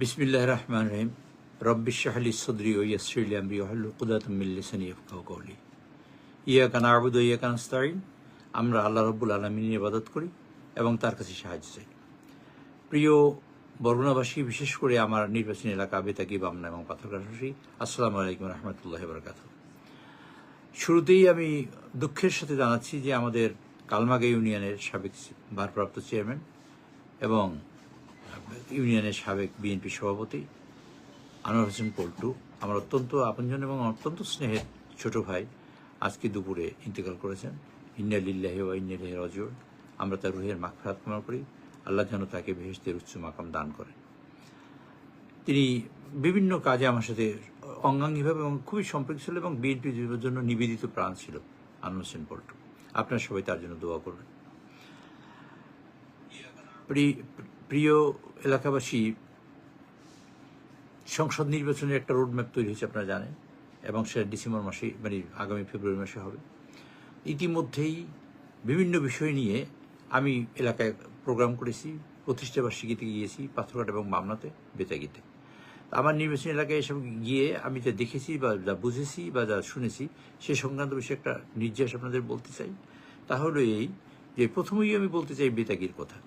বিসমিল্লাহ রহমান রহিম রব্বি শাহলি সদরি ও ইয়াসরিল আমরি ওয়াহলু কুদাতুম মিন লিসানি ইয়াফকাহু কওলি ইয়াকা না'বুদু ওয়া ইয়াকা নাস্তাঈন আমরা আল্লাহ রাব্বুল আলামিনের ইবাদত করি এবং তার কাছে সাহায্য চাই। প্রিয়, বরগুনাবাসী, বিশেষ করে আমার নির্বাচনী এলাকা বেতাকি বামনা এবং পাথরঘাটাসী আসসালামু আলাইকুম রহমতুল্লাহ বরকাত শুরুতেই আমি দুঃখের সাথে জানাচ্ছি যে আমাদের কালমাগা ইউনিয়নের সাবেক ভারপ্রাপ্ত চেয়ারম্যান এবং ইউনিয়নের সাবেক বিএনপি সভাপতি আনোয়ার হোসেন পল্টু, আমার অত্যন্ত আপনজন এবং অত্যন্ত স্নেহের ছোট ভাই আজকে দুপুরে ইন্তেকাল করেছেন। ইন্না লিল্লাহি ওয়া ইন্না ইলাইহি রাজিউন। আমরা তার রুহের মাগফিরাত কামনা করি। আল্লাহ যেন তাকে বেহেশতের উচ্চ মাকাম দান করেন। তিনি বিভিন্ন কাজে আমার সাথে অঙ্গাঙ্গিভাবে এবং খুবই সম্পৃক্ত ছিল এবং বিএনপির জন্য নিবেদিত প্রাণ ছিল আনোয়ার হোসেন পল্টু। আপনারা সবাই তার জন্য দোয়া করবেন। প্রিয় এলাকাবাসী, সংসদ নির্বাচনের একটা রোডম্যাপ তৈরি হয়েছে, আপনারা জানেন, এবং সেটা ডিসেম্বর মাসে মানে আগামী ফেব্রুয়ারি মাসে হবে। ইতিমধ্যেই বিভিন্ন বিষয় নিয়ে আমি এলাকায় প্রোগ্রাম করেছি, প্রতিষ্ঠা বার্ষিকীতে গিয়েছি, পাথরঘাট এবং মামলাতে, বেতাগিতে। আমার নির্বাচনী এলাকায় এসব গিয়ে আমি যা দেখেছি বা যা বুঝেছি বা যা শুনেছি, সে সংক্রান্ত বিষয়ে একটা নির্যাস আপনাদের বলতে চাই। তাহলে এই যে প্রথমেই আমি বলতে চাই বেতাগির কথা।